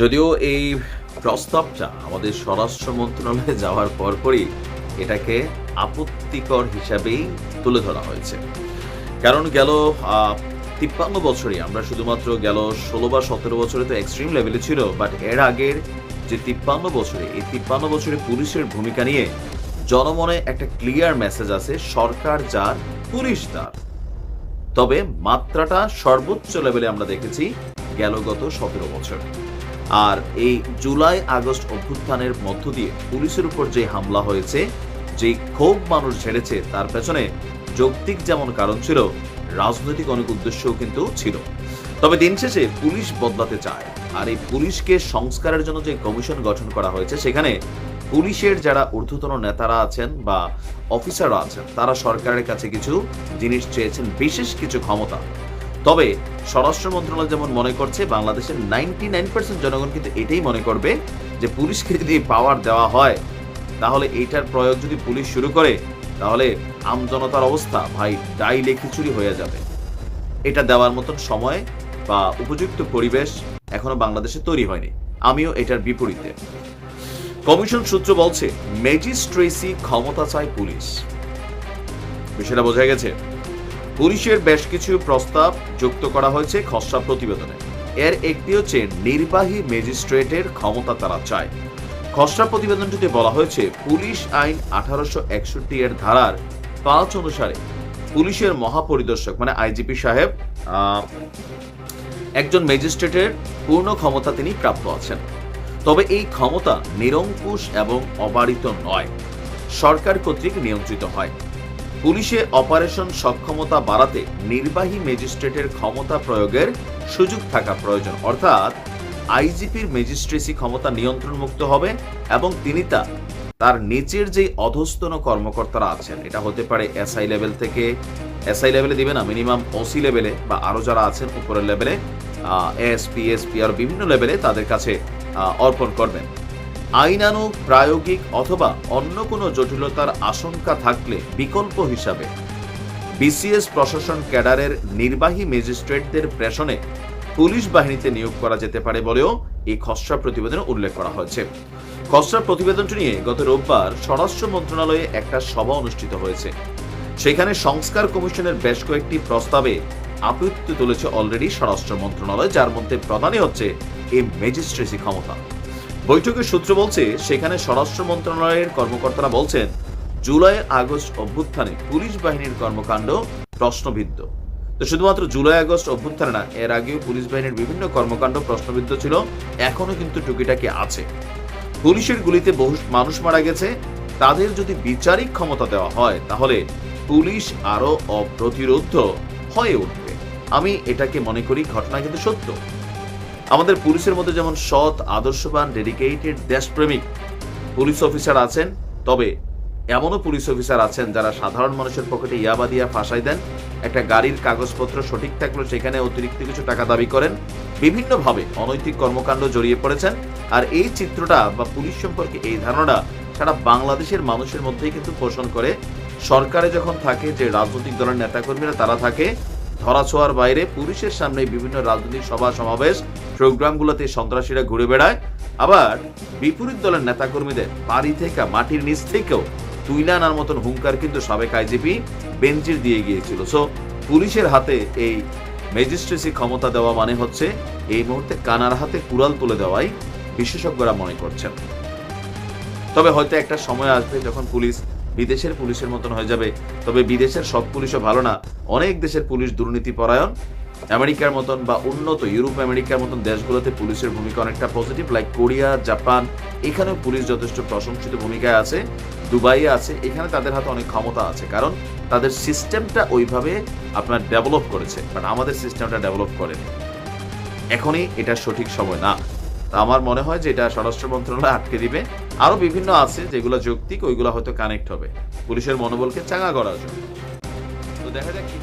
যদিও এই প্রস্তাবটা আমাদের স্বরাষ্ট্র মন্ত্রণালয়ে যাওয়ার পরপরই এটাকে আপত্তিকর হিসাবেই তুলে ধরা হয়েছে। কারণ গেল তিপ্পান্ন বছরই, আমরা শুধুমাত্র গেল ষোলো বা সতেরো বছরে তো এক্সট্রিম লেভেলে ছিল বাট এর আগের যে তিপ্পান্ন বছরে, এই তিপ্পান্ন বছরে পুলিশের ভূমিকা নিয়ে জনমনে একটা ক্লিয়ার মেসেজ আছে, সরকার যার, পুলিশ তার। তবে মাত্রাটা সর্বোচ্চ লেভেলে আমরা দেখেছি গেল গত সতেরো বছর। আর এই জুলাই আগস্ট অভ্যুত্থানের মধ্য দিয়ে পুলিশের উপর যে হামলা হয়েছে যে ক্ষোভ মানুষ ঝেড়েছে, তার পেছনে যৌক্তিক যেমন কারণ ছিল, রাজনৈতিক অনেক উদ্দেশ্যও কিন্তু ছিল। তবে দিন শেষে পুলিশ বদলাতে চায়, আর এই পুলিশকে সংস্কারের জন্য যে কমিশন গঠন করা হয়েছে, সেখানে পুলিশের যারা ঊর্ধ্বতন নেতারা আছেন বা অফিসাররা আছেন, তারা সরকারের কাছে কিছু জিনিস চেয়েছেন, বিশেষ কিছু ক্ষমতা। তবে স্বরাষ্ট্র মন্ত্রণালয় যেমন মনে করছে, বাংলাদেশের নাইনটি নাইন পার্সেন্ট জনগণ কিন্তু এটাই মনে করবে যে পুলিশকে যদি পাওয়ার দেওয়া হয়, তাহলে এইটার প্রয়োগ যদি পুলিশ শুরু করে, তাহলে আমজনতার অবস্থা ভাই ডাইলে খিচুড়ি হয়ে যাবে। এটা দেওয়ার মতন সময় বা উপযুক্ত পরিবেশ এখনও বাংলাদেশে তৈরি হয়নি। আমিও এটার বিপরীতে। কমিশন সূত্র বলছে, ম্যাজিস্ট্রেসি ক্ষমতা চায় পুলিশ। বিষয়টা বোঝা গেছে। পুলিশের বেশ কিছু প্রস্তাব যুক্ত করা হয়েছে খসড়া প্রতিবেদনে। এর একটি হচ্ছে, নির্বাহী ম্যাজিস্ট্রেটের ক্ষমতা তারা চায়। খসড়া প্রতিবেদনটিতে বলা হয়েছে, পুলিশ আইন আঠারোশো একষট্টি এর ধারার পাঁচ অনুসারে পুলিশের মহাপরিদর্শক মানে আইজিপি সাহেব একজন ম্যাজিস্ট্রেটের পূর্ণ ক্ষমতা তিনি প্রাপ্ত আছেন। তবে এই ক্ষমতা নিরঙ্কুশ এবং অবারিত নয়। সরকার কর্তৃক নিয়ন্ত্রিত হয়। পুলিশে অপারেশন সক্ষমতা বাড়াতে নির্বাহী ম্যাজিস্ট্রেটের ক্ষমতা প্রয়োগের সুযোগ থাকা প্রয়োজন। অর্থাৎ, আইজিপির ম্যাজিস্ট্রেসি ক্ষমতা নিয়ন্ত্রণমুক্ত হবে এবং তিনি তা, তার নিচের যে অধস্তন কর্মকর্তারা আছেন, এটা হতে পারে এসআই লেভেল থেকে, এসআই লেভেলে দিবে না, মিনিমাম ওসি লেভেলে বা আরও যারা আছেন উপরের লেভেলে এসপি এসপি আর বিভিন্ন লেভেলে তাদের কাছে অর্পণ করবেন। আইনানুগ, প্রায়োগিক অথবা অন্য কোনো জটিলতার আশঙ্কা থাকলে বিকল্প হিসাবে। বিসিএস প্রশাসন ক্যাডারের নির্বাহী ম্যাজিস্ট্রেটদের প্রেষণে পুলিশ বাহিনীতে নিয়োগ করা যেতে পারে বলেও এই খসড়া প্রতিবেদনে উল্লেখ করা হয়েছে। খসড়া প্রতিবেদনটি নিয়ে গত রোববার স্বরাষ্ট্র মন্ত্রণালয়ে একটা সভা অনুষ্ঠিত হয়েছে। সেখানে সংস্কার কমিশনের বেশ কয়েকটি প্রস্তাবে আপত্তি তুলেছে অলরেডি স্বরাষ্ট্র মন্ত্রণালয়, যার মধ্যে প্রধানই হচ্ছে এই ম্যাজিস্ট্রেসি ক্ষমতা। বৈঠকের সূত্র বলছে, সেখানে স্বরাষ্ট্র মন্ত্রণালয়ের কর্মকর্তারা বলছেন, জুলাই আগস্ট অভ্যুত্থানে পুলিশ বাহিনীর কর্মকাণ্ড প্রশ্নবিদ্ধ। তো শুধুমাত্র জুলাই আগস্ট অভ্যুত্থানে না, এর আগেও পুলিশ বাহিনীর বিভিন্ন কর্মকাণ্ড প্রশ্নবিদ্ধ ছিল এখনও কিন্তু টুকিটাকি আছে। পুলিশের গুলিতে বহু মানুষ মারা গেছে, তাদের যদি বিচারিক ক্ষমতা দেওয়া হয়, তাহলে পুলিশ আরও অপ্রতিরোধ হয়ে উঠবে। আমি এটাকে মনে করি ঘটনা কিন্তু সত্য। আমাদের পুলিশের মধ্যে যেমন সৎ, আদর্শবান ডেডিকেটেড দেশপ্রেমিক পুলিশ অফিসার আছেন, তবে এমনও পুলিশ অফিসার আছেন যারা সাধারণ মানুষের পকেটে ইয়াবা দিয়া ফাঁসাই দেন, একটা গাড়ির কাগজপত্র সঠিক থাকলেও সেখানে অতিরিক্ত কিছু টাকা দাবি করেন, বিভিন্নভাবে অনৈতিক কর্মকাণ্ড জড়িয়ে পড়েছেন, আর এই চিত্রটা বা পুলিশ সম্পর্কে এই ধারণা সারা বাংলাদেশের মানুষের মধ্যেই কিন্তু পোষণ করে। সরকারে যখন থাকে যে রাজনৈতিক দলের নেতাকর্মীরা তারা থাকে ধরাছোঁয়ার বাইরে পুলিশের সামনে বিভিন্ন রাজনৈতিক সভা সমাবেশ। প্রোগ্রামগুলোতে সন্ত্রাসীরা ঘুরে বেড়ায়। আবার বিপরীত দলের নেতাকর্মীদের বাড়ি থেকে মাটির নিচ থেকেও তুইলা আনার মতন হুঙ্কার কিন্তু সাবেক আইজিপি বেঞ্চির দিয়ে গিয়েছিল। সো পুলিশের হাতে এই ম্যাজিস্ট্রেসি ক্ষমতা দেওয়া মানে হচ্ছে এই মুহূর্তে কানার হাতে কুড়াল তুলে দেওয়াই বিশেষজ্ঞরা মনে করছেন। তবে হয়তো একটা সময় আসবে যখন পুলিশ বিদেশের পুলিশের মতন হয়ে যাবে। তবে বিদেশের সব পুলিশও ভালো না। অনেক দেশের পুলিশ দুর্নীতি পরায়ণ আমেরিকার মতন বা উন্নত ইউরোপ আমেরিকার মতন দেশগুলোতে পুলিশের ভূমিকা অনেকটা পজিটিভ লাইক কোরিয়া, জাপান, এখানেও পুলিশ যথেষ্ট প্রশংসিত ভূমিকায় আছে। দুবাইয়ে আছে। এখানে তাদের হাতে অনেক ক্ষমতা আছে। কারণ তাদের সিস্টেমটা ওইভাবে আপনার ডেভেলপ করেছে। বাট আমাদের সিস্টেমটা ডেভেলপ করেনি। এখনই এটা সঠিক সময় না। আমার মনে হয় যে এটা স্বরাষ্ট্র মন্ত্রণালয় আটকে দিবে। আরও বিভিন্ন আছে যেগুলো যৌক্তিক, ওইগুলো হয়তো কানেক্ট হবে। পুলিশের মনোবলকে চাঙ্গা করার জন্য। তো দেখা যাক কি